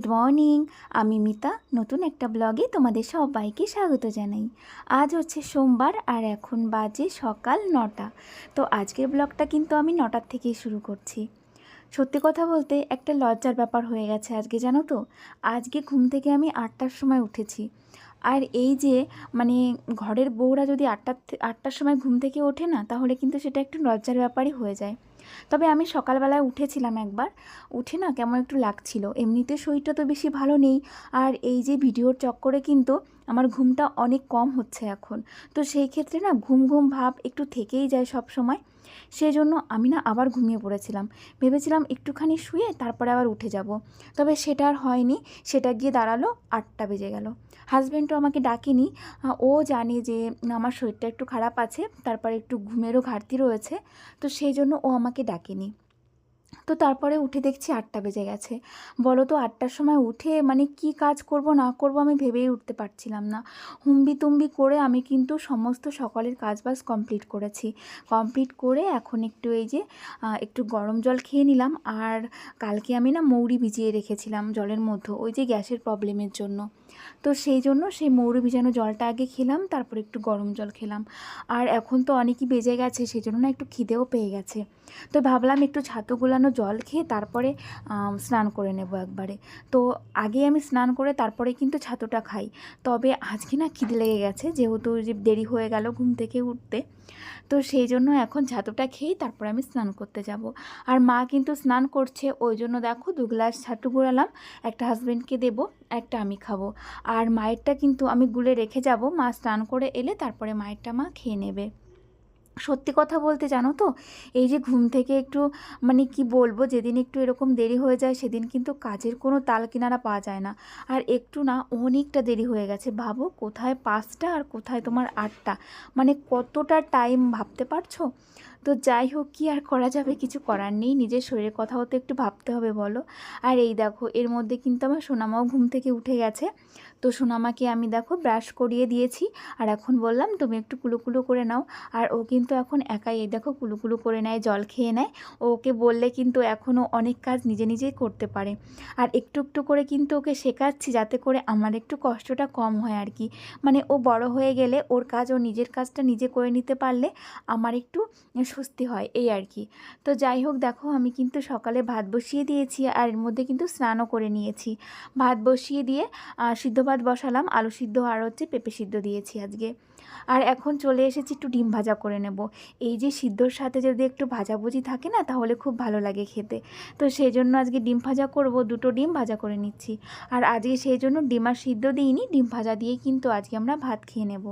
Good morning, আমি মিতা, নতুন একটা ব্লগে তোমাদের সবাইকে স্বাগত জানাই। আজ হচ্ছে সোমবার আর এখন বাজে সকাল নটা। তো আজকের ব্লগটা কিন্তু আমি নটার থেকেই শুরু করছি। সত্যি কথা বলতে একটা লজ্জার ব্যাপার হয়ে গেছে আজকে, জানো তো? আজকে ঘুম থেকে আমি আটটার সময় উঠেছি। আর এই যে মানে ঘরের বউরা যদি আটটার আটটার সময় ঘুম থেকে ওঠে না, তাহলে কিন্তু সেটা একটু লজ্জার ব্যাপারই হয়ে যায়। তবে আমি সকালবেলায় উঠেছিলাম একবার। উঠে না কেমন একটু লাগছিল। এমনিতে শরীরটা তো বেশি ভালো নেই। আর এই যে ভিডিওর চক্করে কিন্তু আমার ঘুমটা অনেক কম হচ্ছে এখন। তো সেই ক্ষেত্রে না ঘুম ঘুম ভাব একটু থেকেই যায় সব সময়। সেই জন্য আমি না আবার ঘুমিয়ে পড়েছিলাম। ভেবেছিলাম একটুখানি শুয়ে তারপরে আবার উঠে যাব। তবে সেটা আর হয়নি। সেটা গিয়ে দাঁড়াল, আটটা বেজে গেল। হাজব্যান্ডও আমাকে ডাকেনি। ও জানে যে আমার শরীরটা একটু খারাপ আছে, তারপরে একটু ঘুমেরও ঘাটতি রয়েছে। তো সেই জন্য ও আমাকে ডাকেনি। তো তারপরে উঠে দেখছি আটটা বেজে গেছে। বলো তো আটটার সময় উঠে মানে কি কাজ করব, না করব আমি ভেবেই উঠতে পারছিলাম না। হুম্বি তুম্বি করে আমি কিন্তু সমস্ত সকালের কাজবাজ কমপ্লিট করেছি। কমপ্লিট করে এখন একটু এই যে একটু গরম জল খেয়ে নিলাম। আর কালকে আমি না মৌরি ভিজিয়ে রেখেছিলাম জলের মধ্যে, ওই যে গ্যাসের প্রবলেমের জন্য। তো সেই জন্য সেই মৌরি ভিজানো জলটা আগে খেলাম, তারপর একটু গরম জল খেলাম। আর এখন তো অনেকই বেজে গেছে, সেই জন্য না একটু খিদেও পেয়ে গেছে। তো ভাবলাম একটু ছাতু গোলানো জল খেয়ে তারপরে স্নান করে নেব একবারে। তো আগে আমি স্নান করে তারপরে কিন্তু ছাতুটা খাই। তবে আজকে না খিদে লেগে গেছে, যেহেতু যে দেরি হয়ে গেল ঘুম থেকে উঠতে। তো সেই জন্য এখন ছাতুটা খেয়েই তারপরে আমি স্নান করতে যাব। আর মা কিন্তু স্নান করছে, ওই জন্য দেখো দু গ্লাস ছাতু গোড়ালাম একটা হাজব্যান্ডকে দেব, একটা আমি খাব। আর মায়েরটা কিন্তু আমি গুলে রেখে যাব। মা স্নান করে এলে তারপরে মায়েরটা মা খেয়ে নেবে। সত্যি কথা বলতে জানো তো, এই যে ঘুম থেকে একটু মানে কি বলব, যেদিন একটু এরকম দেরি হয়ে যায়, সেদিন কিন্তু কাজের কোনো তাল কিনারা পাওয়া যায় না। আর একটু না অনেকটা দেরি হয়ে গেছে। ভাবো কোথায় পাঁচটা আর কোথায় তোমার আটটা? মানে কতটা টাইম ভাবতে পারছ? তো যাই হোক, কি আর করা যাবে? কিছু করার নেই। নিজের শরীরের কথাও তো একটু ভাবতে হবে, বলো। আর এই দেখো, এর মধ্যে কিন্তু আমার সোনামাও ঘুম থেকে উঠে গেছে। তো সোনামাকে আমি দেখো ব্রাশ করিয়ে দিয়েছি। আর এখন বললাম, তুমি একটু কুলুকুলু করে নাও। আর ও কিন্তু এখন একাই, এই দেখো কুলুকুলু করে নেয়, জল খেয়ে নেয়। ওকে বললে কিন্তু এখনও অনেক কাজ নিজে নিজেই করতে পারে। আর একটু একটু করে কিন্তু ওকে শেখাচ্ছি, যাতে করে আমার একটু কষ্টটা কম হয় আর কি। মানে ও বড় হয়ে গেলে ওর কাজ, ও নিজের কাজটা নিজে করে নিতে পারলে আমার একটু স্বস্তি হয়, এই আর কি। তো যাই হোক, দেখো, আমি কিন্তু সকালে ভাত বসিয়ে দিয়েছি আর এর মধ্যে কিন্তু স্নানও করে নিয়েছি। ভাত বসিয়ে দিয়ে সিদ্ধ ভাত বসালাম, আলু সিদ্ধ আর হচ্ছে পেঁপে সিদ্ধ দিয়েছি আজকে। আর এখন চলে এসেছি একটু ডিম ভাজা করে নেব। এই যে সিদ্ধর সাথে যদি একটু ভাজাভুজি থাকে না, তাহলে খুব ভালো লাগে খেতে। তো সেই জন্য আজকে ডিম ভাজা করব, দুটো ডিম ভাজা করে নিচ্ছি। আর আজকে সেই জন্য ডিম আর সিদ্ধ দিইনি, ডিম ভাজা দিয়েই কিন্তু আজকে আমরা ভাত খেয়ে নেব।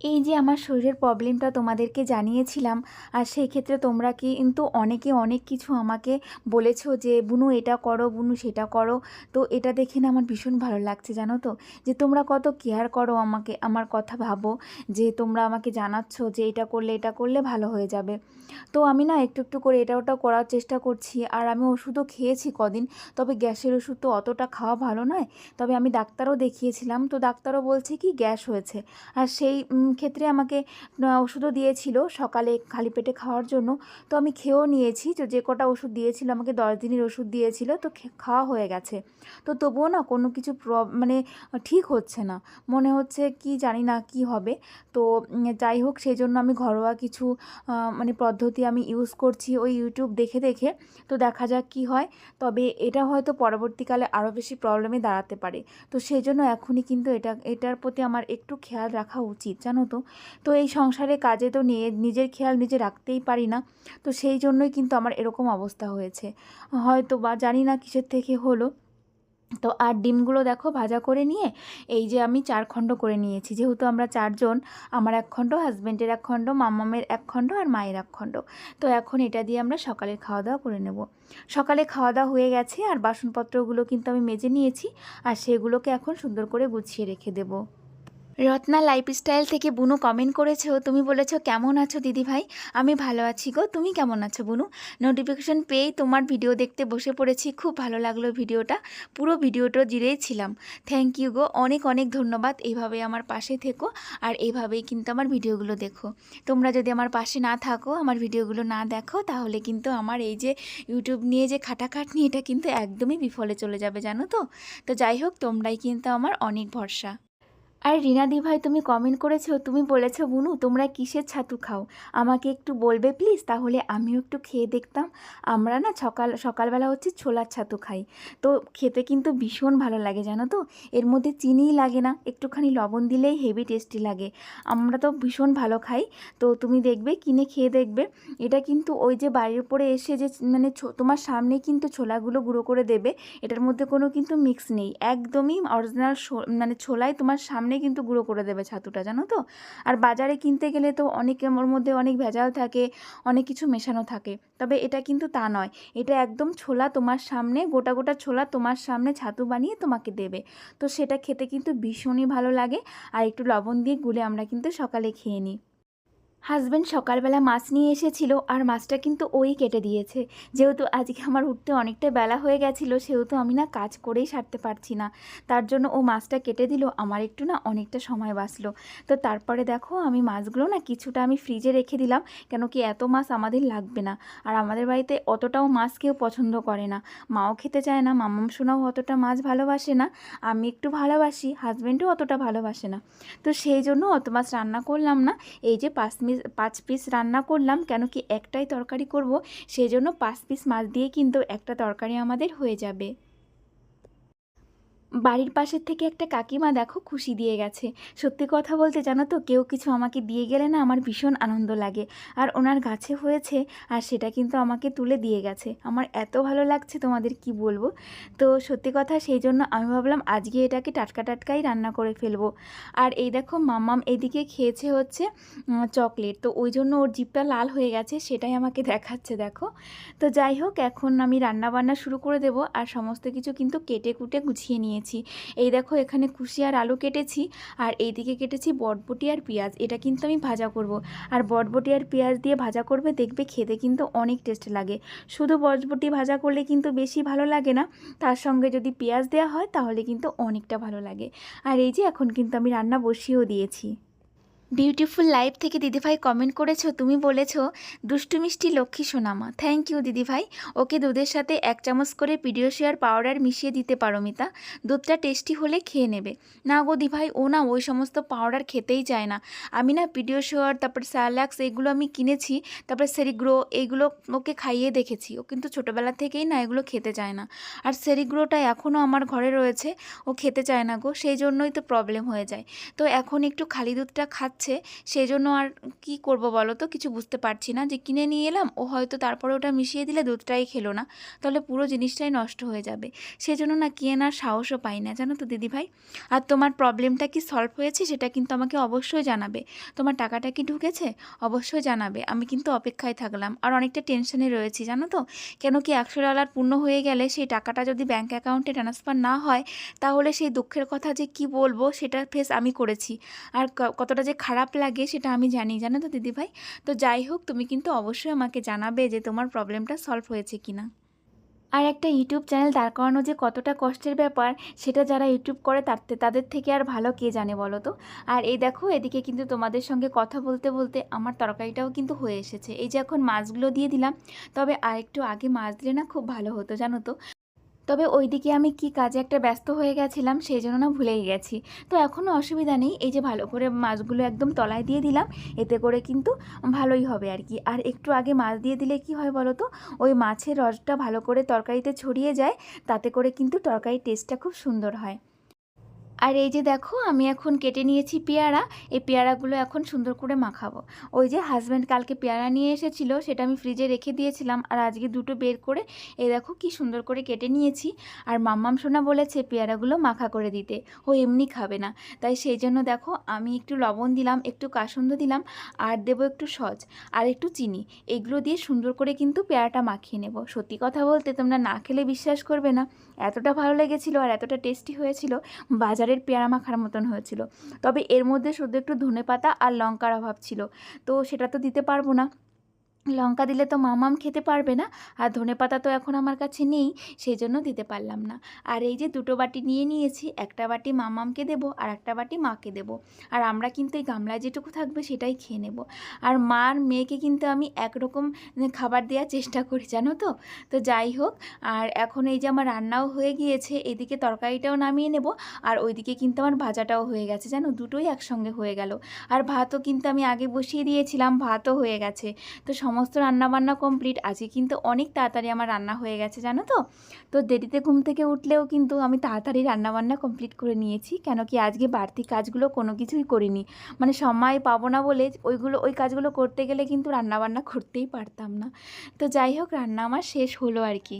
এই যে আমার শরীরের প্রবলেমটা তোমাদেরকে জানিয়েছিলাম, আর সেই ক্ষেত্রে তোমরা কি কিন্তু অনেকে অনেক কিছু আমাকে বলেছ যে, বুনু, এটা করো, বুনু, সেটা করো। তো এটা দেখে না আমার ভীষণ ভালো লাগছে, জানো তো? যে তোমরা কত কেয়ার করো আমাকে, আমার কথা ভাবো, যে তোমরা আমাকে জানাচ্ছ যে এটা করলে এটা করলে ভালো হয়ে যাবে। তো আমি না একটু একটু করে এটা ওটা করার চেষ্টা করছি, আর আমি ওষুধও খেয়েছি কদিন, তবে গ্যাসের ওষুধ তো অতটা খাওয়া ভালো নয়। তবে আমি ডাক্তারও দেখিয়েছিলাম, তো ডাক্তারও বলছে কি গ্যাস হয়েছে। আর সেই ক্ষেত্রে আমাকে ওষুধও দিয়েছিল সকালে খালি পেটে খাওয়ার জন্য। তো আমি খেয়েও নিয়েছি, তো যে কটা ওষুধ দিয়েছিল আমাকে দশ দিনের ওষুধ দিয়েছিল, তো খাওয়া হয়ে গেছে। তো তবুও না কোনো কিছু মানে ঠিক হচ্ছে না। মনে হচ্ছে কি জানি না কি হবে। তো যাই হোক সেই জন্য আমি ঘরোয়া কিছু মানে পদ্ধতি আমি ইউজ করছি ওই ইউটিউব দেখে দেখে। তো দেখা যাক কি হয়। তবে এটা হয়তো পরবর্তীকালে আরও বেশি প্রবলেমে দাঁড়াতে পারে। তো সেই জন্য এখনই কিন্তু এটা, এটার প্রতি আমার একটু খেয়াল রাখা উচিত। জানো তো। তো এই সংসারে কাজে তো নিয়ে নিজের খেয়াল নিজে রাখতেই পারি না। তো সেই জন্যই কিন্তু আমার এরকম অবস্থা হয়েছে। হয়তো বা জানি না কিসের থেকে হলো। তো আর ডিমগুলো দেখো ভাজা করে নিয়ে এই যে আমি চার খণ্ড করে নিয়েছি। যেহেতু আমরা চারজন, আমার এক খণ্ড হাজব্যান্ডের এক খণ্ড, মামামের এক খণ্ড আর মায়ের এক খণ্ড। তো এখন এটা দিয়ে আমরা সকালের খাওয়া দাওয়া করে নেব। সকালে খাওয়া দাওয়া হয়ে গেছে আর বাসনপত্রগুলো কিন্তু আমি মেজে নিয়েছি। আর সেগুলোকে এখন সুন্দর করে গুছিয়ে রেখে দেবো। রত্না লাইফস্টাইল থেকে বুনু কমেন্ট করেছ তুমি বলেছ, কেমন আছো দিদি ভাই? আমি ভালো আছি গো, তুমি কেমন আছো বুনু? নোটিফিকেশন পেয়েই তোমার ভিডিও দেখতে বসে পড়েছি, খুব ভালো লাগল ভিডিওটা পুরো ভিডিওটা জিরেই ছিলাম। থ্যাংক ইউ গো, অনেক অনেক ধন্যবাদ এইভাবে আমার পাশে থেকো আর এইভাবেই কিন্তু আমার ভিডিওগুলো দেখো। তোমরা যদি আমার পাশে না থাকো, আমার ভিডিওগুলো না দেখো, তাহলে কিন্তু আমার এই যে ইউটিউব নিয়ে যে খাটাখাটনি এটা কিন্তু একদমই বিফলে চলে যাবে, জানো তো? তো যাই হোক, তোমরাই কিন্তু আমার অনেক ভরসা। আর রিনা দি ভাই তুমি কমেন্ট করেছ, তুমি বলেছ, বুনু, তোমরা কিসের ছাতু খাও? আমাকে একটু বলবে প্লিজ তাহলে আমিও একটু খেয়ে দেখতাম। আমরা না সকাল, সকালবেলা হচ্ছে ছোলার ছাতু খাই। তো খেতে কিন্তু ভীষণ ভালো লাগে, জানো তো? এর মধ্যে চিনিই লাগে না, একটুখানি লবণ দিলেই হেভি টেস্টি লাগে। আমরা তো ভীষণ ভালো খাই। তো তুমি দেখবে, কিনে খেয়ে দেখবে। এটা কিন্তু ওই যে বাড়ির উপরে এসে যে মানে তোমার সামনে কিন্তু ছোলাগুলো গুঁড়ো করে দেবে। এটার মধ্যে কোনো কিন্তু মিক্স নেই। একদমই অরিজিনাল মানে ছোলাই তোমার সামনে কিন্তু গুঁড়ো করে দেবে ছাতুটা, জানো তো? আর বাজারে কিনতে গেলে তো অনেক ওর মধ্যে অনেক ভেজাল থাকে, অনেক কিছু মেশানো থাকে। তবে এটা কিন্তু তা নয়, এটা একদম ছোলা তোমার সামনে, গোটা গোটা ছোলা তোমার সামনে ছাতু বানিয়ে তোমাকে দেবে। তো সেটা খেতে কিন্তু ভীষণই ভালো লাগে, আর একটু লবণ দিয়ে গুলে আমরা কিন্তু সকালে খেয়ে নিই। হাজব্যান্ড সকালবেলা মাছ নিয়ে এসেছিল আর মাছটা কিন্তু ওই কেটে দিয়েছে। যেহেতু আজকে আমার উঠতে অনেকটা বেলা হয়ে গেছিল, সেহেতু আমি না কাজ করেই সারতে পারছি না। তার জন্য ও মাছটা কেটে দিল, আমার একটু না অনেকটা সময় বাঁচলো। তো তারপরে দেখো, আমি মাছগুলো না কিছুটা আমি ফ্রিজে রেখে দিলাম, কেন কি এত মাছ আমাদের লাগবে না। আর আমাদের বাড়িতে অতটাও মাছ কেউ পছন্দ করে না। মাও খেতে চায় না, মামাম সোনাও অতটা মাছ ভালোবাসে না, আমি একটু ভালোবাসি হাজব্যান্ডও অতটা ভালোবাসে না। তো সেই জন্য অত মাছ রান্না করলাম না। এই যে পাঁচ মিস পাঁচ পিস রান্না করলাম, কেন কি একটাই তরকারি করব সেই জন্য পাঁচ পিস মাছ দিয়ে কিন্তু একটা তরকারি আমাদের হয়ে যাবে। বাড়ির পাশের থেকে একটা কাকিমা দেখো খুশি দিয়ে গেছে। সত্যি কথা বলতে জানো তো, কেউ কিছু আমাকে দিয়ে গেলে না আমার ভীষণ আনন্দ লাগে। আর ওনার গাছে হয়েছে, আর সেটা কিন্তু আমাকে তুলে দিয়ে গেছে। আমার এত ভালো লাগছে তোমাদের কি বলব? তো সত্যি কথা সেই জন্য আমি ভাবলাম আজকে এটাকে টাটকা টাটকাই রান্না করে ফেলব। আর এই দেখো মাম্মাম এইদিকে খেয়েছে হচ্ছে চকলেট। তো ওই জন্য ওর জিপটা লাল হয়ে গেছে, সেটাই আমাকে দেখাচ্ছে দেখো। তো যাই হোক, এখন আমি রান্না বান্না শুরু করে দেব, আর সমস্ত কিছু কিন্তু কেটে কুটে গুছিয়ে নিয়েছি। এই দেখো, এখানে কুশি আর আলু কেটেছি, আর এইদিকে কেটেছি বটবটি আর পেঁয়াজ। এটা কিন্তু আমি ভাজা করব। আর বটবটি আর পেঁয়াজ দিয়ে ভাজা করবে, দেখবে খেতে কিন্তু অনেক টেস্ট লাগে। শুধু বটবটি ভাজা করলে কিন্তু বেশি ভালো লাগে না, তার সঙ্গে যদি পেঁয়াজ দেওয়া হয়, তাহলে কিন্তু অনেকটা ভালো লাগে। আর এই যে, এখন কিন্তু আমি রান্না বসিয়েও দিয়েছি। বিউটিফুল লাইফ থেকে দিদিভাই কমেন্ট করেছ, তুমি বলেছ, দুষ্টু মিষ্টি লক্ষ্মী সোনামা। থ্যাংক ইউ দিদিভাই। ওকে দুধের সাথে এক চামচ করে পিডিওশিয়ার পাউডার মিশিয়ে দিতে পারো, মিতা। দুধটা টেস্টি হলে খেয়ে নেবে। না গো দিভাই, ও না ওই সমস্ত পাউডার খেতেই চায় না। আমি না পিডিওশিয়ার তারপর স্যালাক্স এগুলো আমি কিনেছি, তারপর সেরিগ্রো এইগুলো ওকে খাইয়ে দেখেছি। ও কিন্তু ছোটোবেলা থেকেই না এগুলো খেতে চায় না। আর সেরিগ্রোটা এখনও আমার ঘরে রয়েছে, ও খেতে চায় না গো, সেই জন্যই তো প্রবলেম হয়ে যায়। তো এখন একটু খালি দুধটা খাচ্ছে। সেই জন্য আর কি করব বলো তো? কিছু বুঝতে পারছি না যে কিনে নিয়ে এলাম, ও হয়তো তারপরে ওটা মিশিয়ে দিলে দুধটাই খেলো না। তাহলে পুরো জিনিসটাই নষ্ট হয়ে যাবে। সেই জন্য না কেনার সাহসও পাই না, জানো তো দিদিভাই? আর তোমার প্রবলেমটা কি সলভ হয়েছে সেটা কিন্তু আমাকে অবশ্যই জানাবে। তোমার টাকাটা কি ঢুকেছে? অবশ্যই জানাবে। আমি কিন্তু অপেক্ষায় থাকলাম। আর অনেকটা টেনশনে রয়েছি, জানো তো? কেন কি একশো ডলার পূর্ণ হয়ে গেলে সেই টাকাটা যদি ব্যাঙ্ক অ্যাকাউন্টে ট্রান্সফার না হয়, তাহলে সেই দুঃখের কথা যে কি বলব, সেটা ফেস আমি করেছি। আর কতটা যে খারাপ লাগে সেটা আমি জানি, জানো তো দিদিভাই? তো যাই হোক, তুমি কিন্তু অবশ্যই আমাকে জানাবে যে তোমার প্রবলেমটা সলভ হয়েছে কিনা। আর একটা ইউটিউব চ্যানেল দাঁড় করানো যে কতটা কষ্টের ব্যাপার, সেটা যারা ইউটিউব করে তার তাদের থেকে আর ভালো কে জানে বলো তো? আর এই দেখো, এদিকে কিন্তু তোমাদের সঙ্গে কথা বলতে বলতে আমার তরকারিটাও কিন্তু হয়ে এসেছে। এই যে এখন মাছগুলো দিয়ে দিলাম, তবে আর একটু আগে মাছ দিলে না খুব ভালো হতো, জানো তো? তবে ওইদিকে আমি কি কাজে একটা ব্যস্ত হয়ে গেছিলাম সেই জন্য না ভুলেই গেছি। তো এখনও অসুবিধা নেই, এই যে ভালো করে মাছগুলো একদম তলায় দিয়ে দিলাম, এতে করে কিন্তু ভালোই হবে আর কি। আর একটু আগে মাছ দিয়ে দিলে কি হয় বলো তো, ওই মাছের রসটা ভালো করে তরকারিতে ছড়িয়ে যায়, তাতে করে কিন্তু তরকারির টেস্টটা খুব সুন্দর হয়। আর এই যে দেখো, আমি এখন কেটে নিয়েছি পেয়ারা। এই পেয়ারাগুলো এখন সুন্দর করে মাখাবো। ওই যে হাজব্যান্ড কালকে পেয়ারা নিয়ে এসেছিল, সেটা আমি ফ্রিজে রেখে দিয়েছিলাম। আর আজকে দুটো বের করে, এই দেখো কি সুন্দর করে কেটে নিয়েছি। আর মাম্মাম সোনা বলেছে পেয়ারাগুলো মাখা করে দিতে, ও এমনি খাবে না। তাই সেই জন্য দেখো, আমি একটু লবণ দিলাম, একটু কাসন্দ দিলাম, আর দেবো একটু সজ আর একটু চিনি। এগুলো দিয়ে সুন্দর করে কিন্তু পেয়ারাটা মাখিয়ে নেব। সত্যি কথা বলতে তোমরা না খেলে বিশ্বাস করবে না। এতটা ভালো লেগেছিলো আর এতটা টেস্টি হয়েছিল। বাজার বাজারের পেয়ারা মাখার মতন হয়েছিল। তবে এর মধ্যে শুধু একটু ধনে পাতা আর লঙ্কার অভাব ছিল। তো সেটা তো দিতে পারব না। লঙ্কা দিলে তো মামাম খেতে পারবে না, আর ধনে পাতা তো এখন আমার কাছে নেই সেই জন্য দিতে পারলাম না। আর এই যে দুটো বাটি নিয়ে নিয়েছি, একটা বাটি মামামকে দেবো আর একটা বাটি মাকে দেবো। আর আমরা কিন্তু এই গামলায় যেটুকু থাকবে সেটাই খেয়ে নেব। আর মার মেয়েকে কিন্তু আমি একরকম খাবার দেওয়ার চেষ্টা করি, জানো তো? তো যাই হোক, আর এখন এই যে আমার রান্নাও হয়ে গিয়েছে, এদিকে তরকারিটাও নামিয়ে নেব, আর ওইদিকে কিন্তু আমার ভাজাটাও হয়ে গেছে, জানো? দুটোই একসঙ্গে হয়ে গেল। আর ভাতও কিন্তু আমি আগে বসিয়ে দিয়েছিলাম, ভাতও হয়ে গেছে। তো সমস্ত রান্নাবান্না কমপ্লিট আজকে কিন্তু অনেক তাড়াতাড়ি আমার রান্না হয়ে গেছে, জানো তো? তো দেরিতে ঘুম থেকে উঠলেও কিন্তু আমি তাড়াতাড়ি রান্নাবান্না কমপ্লিট করে নিয়েছি, কেন কি আজকে বাড়তি কাজগুলো কোনো কিছুই করিনি। মানে সময় পাবো না বলে ওইগুলো, ওই কাজগুলো করতে গেলে কিন্তু রান্নাবান্না করতেই পারতাম না। তো যাই হোক, রান্না আমার শেষ হলো আর কি।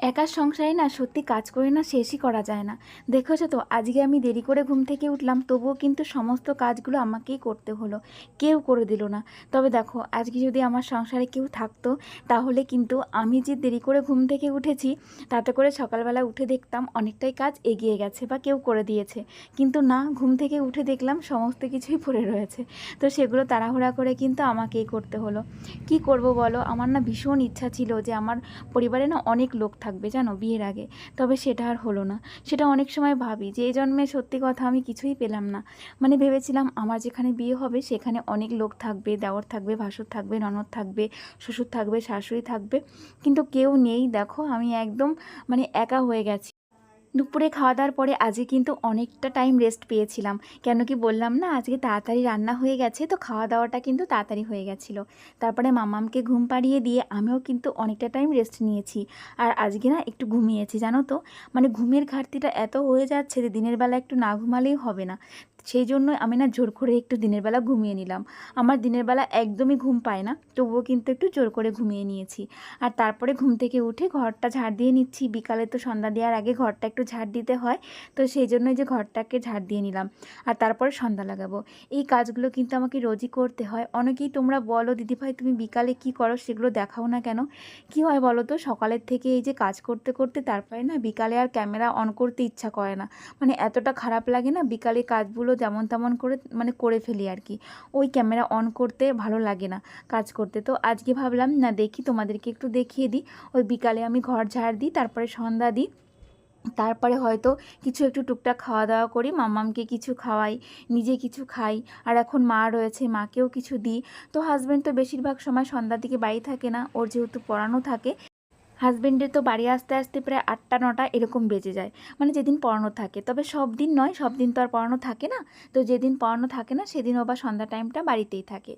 একা সংসারে না সত্যি কাজ করে না শেষই করা যায় না। দেখেছ তো, আজকে আমি দেরি করে ঘুম থেকে উঠলাম, তবুও কিন্তু সমস্ত কাজগুলো আমাকেই করতে হলো, কেউ করে দিল না। তবে দেখো, আজকে যদি আমার সংসারে কেউ থাকতো, তাহলে কিন্তু আমি যে দেরি করে ঘুম থেকে উঠেছি, তাতে করে সকালবেলা উঠে দেখতাম অনেকটাই কাজ এগিয়ে গেছে বা কেউ করে দিয়েছে। কিন্তু না, ঘুম থেকে উঠে দেখলাম সমস্ত কিছুই পড়ে রয়েছে। তো সেগুলো তাড়াহুড়া করে কিন্তু আমাকেই করতে হলো। কি করব বলো? আমার না ভীষণ ইচ্ছা ছিল যে আমার পরিবারে না অনেক লোক থাকবে জানো বিয়ের আগে। তবে সেটা আর হলো না। সেটা অনেক সময় ভাবি যে এই জন্মে সত্যি কথা আমি কিছুই পেলাম না। মানে ভেবেছিলাম আমার যেখানে বিয়ে হবে সেখানে অনেক লোক থাকবে দেওয়ার থাকবে, ভাসুর থাকবে, ননদ থাকবে, শ্বশুর থাকবে, শাশুড়ি থাকবে। কিন্তু কেউ নেই, দেখো, আমি একদম মানে একা হয়ে গেছি। দুপুরে খাওয়া দাওয়ার পরে আজকে কিন্তু অনেকটা টাইম রেস্ট পেয়েছিলাম। কেন কি বললাম না, আজকে তাড়াতাড়ি রান্না হয়ে গেছে, তো খাওয়া দাওয়াটা কিন্তু তাড়াতাড়ি হয়ে গেছিল। তারপরে মামামকে ঘুম পাড়িয়ে দিয়ে আমিও কিন্তু অনেকটা টাইম রেস্ট নিয়েছি। আর আজকে না একটু ঘুমিয়েছি, জানো তো? মানে ঘুমের ঘাটতিটা এত হয়ে যাচ্ছে যে দিনের বেলা একটু না ঘুমালেই হবে না। সেই জন্য আমি না জোর করে একটু দিনের বেলা ঘুমিয়ে নিলাম। আমার দিনের বেলা একদমই ঘুম পায় না, তবুও কিন্তু একটু জোর করে ঘুমিয়ে নিয়েছি। আর তারপরে ঘুম থেকে উঠে ঘরটা ঝাড় দিয়ে নিচ্ছি। বিকালে তো সন্ধ্যা দেওয়ার আগে ঘরটা একটু ঝাড় দিতে হয়, তো সেই জন্যই যে ঘরটাকে ঝাড় দিয়ে নিলাম। আর তারপরে সন্ধ্যা লাগাবো। এই কাজগুলো কিন্তু আমাকে রোজই করতে হয়। অনেকেই তোমরা বলো, দিদিভাই, তুমি বিকালে কি করো? সেগুলো দেখাও না কেন? কি হয় বলো তো, সকালের থেকে এই যে কাজ করতে করতে তারপরে না বিকালে আর ক্যামেরা অন করতে ইচ্ছা করে না। মানে এতটা খারাপ লাগে না বিকালে কাজগুলো যেমন তেমন করে মানে করে ফেলি আর কি ওই ক্যামেরা অন করতে ভালো লাগে না কাজ করতে। তো আজকে ভাবলাম, না দেখি তোমাদেরকে একটু দেখিয়ে দিই। ওই বিকালে আমি ঘর ঝাড় দিই, তারপরে সন্ধ্যা দিই। তারপরে হয়তো কিছু একটু টুকটাক খাওয়া দাওয়া করি, মামামকে কিছু খাওয়াই, নিজে কিছু খাই, আর এখন মা রয়েছে, মাকেও কিছু দিই। তো হাজব্যান্ড তো বেশিরভাগ সময় সন্ধ্যার দিকে বাড়ি থাকে না, ওর যেহেতু পড়ানো থাকে হাজবেন্ডের তো বাড়ি আসতে আসতে প্রায় আটটা, নটা এরকম বেজে যায়। মানে যেদিন পড়ানো থাকে। তবে সব দিন নয়, সব দিন তো আর পড়ানো থাকে না। তো যেদিন পড়ানো থাকে না, সেদিন ও বা সন্ধ্যা টাইমটা বাড়িতেই থাকে।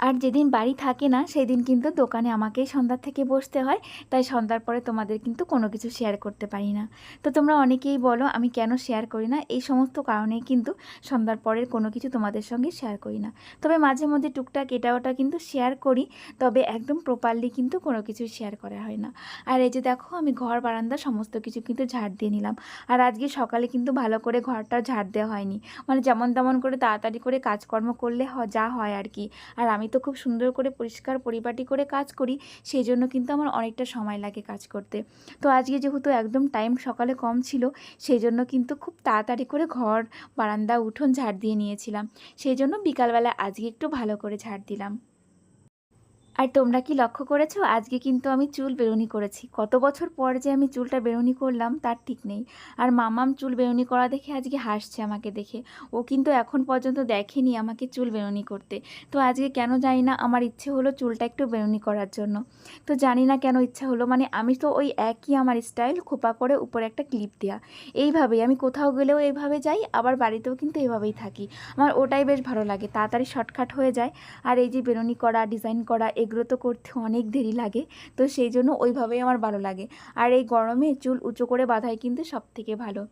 আর যেদিন বাড়ি থাকে না, সেদিন কিন্তু দোকানে আমাকেই সন্ধ্যার থেকে বসতে হয়। তাই সন্ধ্যার পরে তোমাদের কিন্তু কোনো কিছু শেয়ার করতে পারি না। তো তোমরা অনেকেই বলো, আমি কেন শেয়ার করি না? এই সমস্ত কারণেই কিন্তু সন্ধ্যার পরের কোনো কিছু তোমাদের সঙ্গে শেয়ার করি না। তবে মাঝে মধ্যে টুকটাক এটা ওটা কিন্তু শেয়ার করি, তবে একদম প্রপারলি কিন্তু কোনো কিছু শেয়ার করা হয় না। আর এই যে দেখো, আমি ঘর, বারান্দা সমস্ত কিছু কিন্তু ঝাড় দিয়ে নিলাম। আর আজকে সকালে কিন্তু ভালো করে ঘরটা ঝাড় দেওয়া হয়নি। মানে যেমন তেমন করে তাড়াতাড়ি করে কাজকর্ম করলে যা হয় আর কি। আর আমি তো খুব সুন্দর করে পরিষ্কার পরিপাটি করে কাজ করি, সেই জন্য কিন্তু আমার অনেকটা সময় লাগে কাজ করতে। তো আজকে যেহেতু একদম টাইম সকালে কম ছিল, সেই জন্য কিন্তু খুব তাড়াতাড়ি করে ঘর, বারান্দা, উঠোন ঝাড় দিয়ে নিয়েছিলাম। সেই জন্য বিকালবেলা আজকে একটু ভালো করে ঝাড় দিলাম। আর তোমরা কি লক্ষ্য করেছ? আজকে কিন্তু আমি চুল বেরুনি করেছি। কত বছর পর যে আমি চুলটা বেরুনি করলাম, তার ঠিক নেই। আর মামাম চুল বেরুনি করা দেখে আজকে হাসছে আমাকে দেখে। ও কিন্তু এখন পর্যন্ত দেখেনি আমাকে চুল বেরুনি করতে। তো আজকে কেন জানি না, আমার ইচ্ছে হলো চুলটা একটু বেরুনি করার জন্য। তো জানি না কেন ইচ্ছা হলো মানে আমি তো ওই একই আমার স্টাইল, খোপা করে উপরে একটা ক্লিপ দেওয়া এইভাবেই আমি কোথাও গেলেও এইভাবে যাই, আবার বাড়িতেও কিন্তু এইভাবেই থাকি। আমার ওটাই বেশ ভালো লাগে, তাড়াতাড়ি শর্টকাট হয়ে যায়। আর এই যে বেরুনি করা, ডিজাইন করা এগুলো তো করতে অনেক দেরি লাগে। তো সেই জন্য ওইভাবেই আমার ভালো লাগে। আর এই গরমে চুল উঁচু করে বাঁধাই কিন্তু সব থেকে ভালো।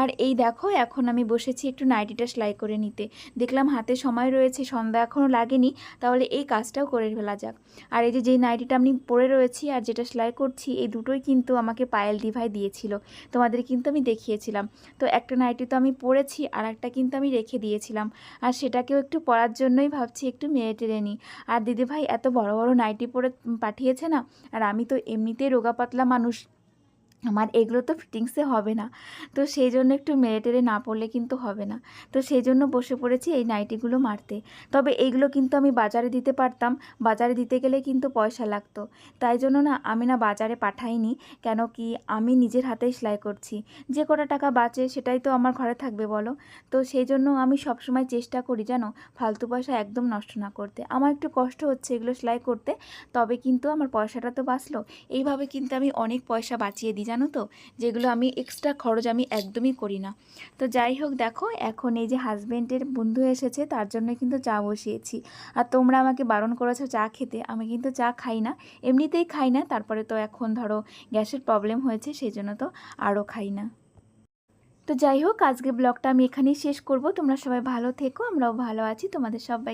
আর এই দেখো, এখন আমি বসেছি একটু নাইটিটা সেলাই করে নিতে। দেখলাম হাতে সময় রয়েছে, সন্ধ্যা এখনও লাগেনি, তাহলে এই কাজটাও করে ফেলা যাক। আর এই যে, যেই নাইটিটা আমি পরে রয়েছি আর যেটা সেলাই করছি, এই দুটোই কিন্তু আমাকে পায়েল দিভাই দিয়েছিল। তোমাদের কিন্তু আমি দেখিয়েছিলাম। তো একটা নাইটি তো আমি পরেছি আর একটা কিন্তু আমি রেখে দিয়েছিলাম। আর সেটাকেও একটু পরার জন্যই ভাবছি একটু মেরে টেরে নিই। আর দিদিভাই এত বড় বড় নাইটি পরে পাঠিয়েছে না? আর আমি তো এমনিতেই রোগা পাতলা মানুষ। আমার এগুলো তো ফিটিংসে হবে না। তো সেই জন্য একটু মেরে টেরে না পড়লে কিন্তু হবে না। তো সেই জন্য বসে পড়েছি এই নাইটিগুলো মারতে। তবে এইগুলো কিন্তু আমি বাজারে দিতে পারতাম। বাজারে দিতে গেলে কিন্তু পয়সা লাগতো। তাই জন্য না আমি না বাজারে পাঠাইনি। কেন কি আমি নিজের হাতেই সেলাই করছি। যে কটা টাকা বাঁচে সেটাই তো আমার ঘরে থাকবে বলো। তো সেই জন্য আমি সবসময় চেষ্টা করি জানো ফালতু পয়সা একদম নষ্ট না করতে। আমার একটু কষ্ট হচ্ছে এগুলো সেলাই করতে। তবে কিন্তু আমার পয়সাটা তো বাঁচলো। এইভাবে কিন্তু আমি অনেক পয়সা বাঁচিয়ে দিই জানো তো? যেগুলো আমি এক্সট্রা খরচ আমি একদমই করি না। তো যাই হোক দেখো, এখন এই যে হাজব্যান্ডের বন্ধু এসেছে, তার জন্য কিন্তু চা বসিয়েছি। আর তোমরা আমাকে বারণ করেছ চা খেতে, আমি কিন্তু চা খাই না। এমনিতেই খাই না, তারপরে তো এখন ধরো গ্যাসের প্রবলেম হয়েছে সেই জন্য তো আরও খাই না। তো যাই হোক আজকে ব্লগটা আমি এখানেই শেষ করব। তোমরা সবাই ভালো থেকো, আমরাও ভালো আছি। তোমাদের সবাইকে